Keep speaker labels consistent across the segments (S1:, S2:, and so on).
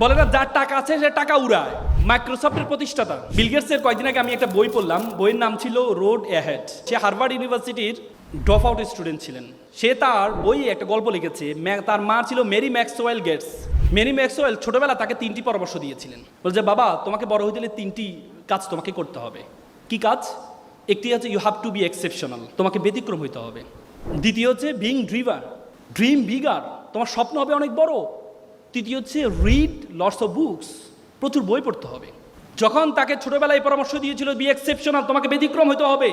S1: বলে না, যার টাকা আছে সে টাকা উড়ায়। মাইক্রোসফটের প্রতিষ্ঠাতা। বিল গেটসের কয়েকদিন আগে আমি একটা বই পড়লাম। বইয়ের নাম ছিল রোড অ্যাহেড। সে হার্ভার্ড ইউনিভার্সিটির ড্রপ আউট স্টুডেন্ট ছিলেন। সে তার বই একটা গল্প লিখেছে। তার মা ছিল Mary Maxwell Gates. Mary Maxwell ছোটবেলা তাকে তিনটি পরামর্শ দিয়েছিলেন। বলছে, বাবা, তোমাকে বড় হইতে হলে তিনটি কাজ তোমাকে করতে হবে। কি কাজ? একটি হচ্ছে you have to be exceptional তোমাকে ব্যতিক্রম হইতে হবে। দ্বিতীয় হচ্ছে বিং ড্রিভার ড্রিম বিগার তোমার স্বপ্ন হবে অনেক বড়। তৃতীয় হচ্ছে রিড লটস অফ বুকস প্রচুর বই পড়তে হবে। যখন তাকে ছোটবেলায় পরামর্শ দিয়েছিল বি এক্সেপশনাল তোমাকে ব্যতিক্রম হতে হবে।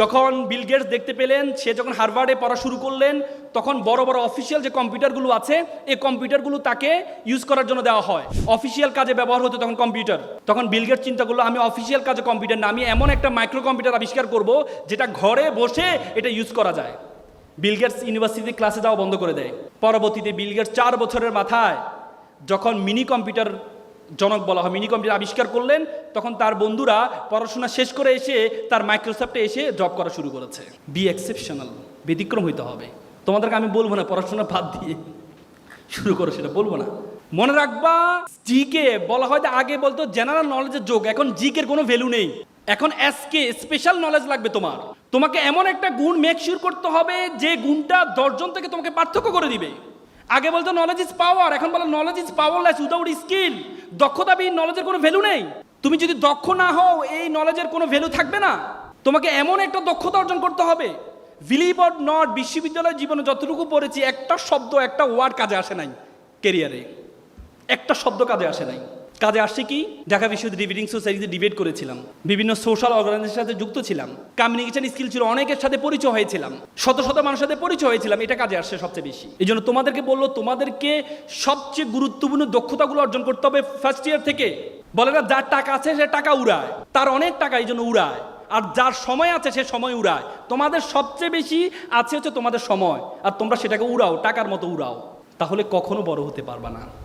S1: যখন বিল গেটস দেখতে পেলেন, সে যখন হার্ভার্ডে পড়া শুরু করলেন, তখন বড় বড় অফিসিয়াল যে কম্পিউটারগুলো আছে, এই কম্পিউটারগুলো তাকে ইউজ করার জন্য দেওয়া হয়। অফিসিয়াল কাজে ব্যবহার হতো তখন কম্পিউটার। তখন বিল গেটস চিন্তা করল, আমি অফিসিয়াল কাজে কম্পিউটার না, আমি এমন একটা মাইক্রো কম্পিউটার আবিষ্কার করব, যেটা ঘরে বসে এটা ইউজ করা যায়। বিল গেটস ইউনিভার্সিটি ক্লাসে যাওয়া বন্ধ করে দেয়। পরবর্তীতে বিল গেটস চার বছরের মাথায় যখন মিনি কম্পিউটার জনক বলা হয়, মিনি কম্পিউটার আবিষ্কার করলেন, তখন তার বন্ধুরা পড়াশোনা শেষ করে এসে তার মাইক্রোসফটে এসে জব করা শুরু করেছে। বি এক্সেপশনাল ব্যতিক্রম হইতে হবে। তোমাদেরকে আমি বলব না, পড়াশোনা বাদ দিয়ে শুরু করো সেটা, বলব না। মনে রাখবা জিকে বলা হয় আগে বলতো জেনারেল নলেজের যোগ, এখন জিকের কোনো ভ্যালু নেই। এখন এসকে স্পেশাল নলেজ লাগবে তোমার। তোমাকে এমন একটা গুণ মেক শিওর করতে হবে, যে গুণটা দশজন থেকে তোমাকে পার্থক্য করে দিবে। আগে বলতো নলেজ ইজ পাওয়ার এখন বলো knowledge is powerless without skill দক্ষতাবিহীন নলেজের কোনো ভ্যালু নেই। তুমি যদি দক্ষ না হও, এই নলেজের কোনো ভ্যালু থাকবে না। তোমাকে এমন একটা দক্ষতা অর্জন করতে হবে। বিলিভ অর নট বিশ্ববিদ্যালয় জীবনে যতটুকু পড়েছি, একটা শব্দ, একটা ওয়ার্ড কাজে আসে নাই। কেরিয়ারে একটা শব্দ কাজে আসে নাই। কাজে আসছে কি? ঢাকা বিশ্ববিদ্যালয় ডিবেটিং সোসাইটিতে ডিবেট করেছিলাম। বিভিন্ন সোশ্যাল অর্গানাইজেশনের সাথে যুক্ত ছিলাম। কমিউনিকেশন স্কিল ছিল অনেকের সাথে পরিচয় হয়েছিলাম। শত শত মানুষের সাথে পরিচয় হয়েছিলাম। এটা কাজে আসছে সবচেয়ে বেশি। এই জন্য তোমাদেরকে বলল, তোমাদেরকে সবচেয়ে গুরুত্বপূর্ণ দক্ষতাগুলো অর্জন করতে হবে ফার্স্ট ইয়ার থেকে। বলে না, যার টাকা আছে, সে টাকা উড়ায়। তার অনেক টাকা এই জন্য উড়ায়। আর যার সময় আছে, সে সময় উড়ায়। তোমাদের সবচেয়ে বেশি আছে হচ্ছে তোমাদের সময়। আর তোমরা সেটাকে উড়াও, টাকার মতো উড়াও। তাহলে কখনো বড় হতে পারবা না।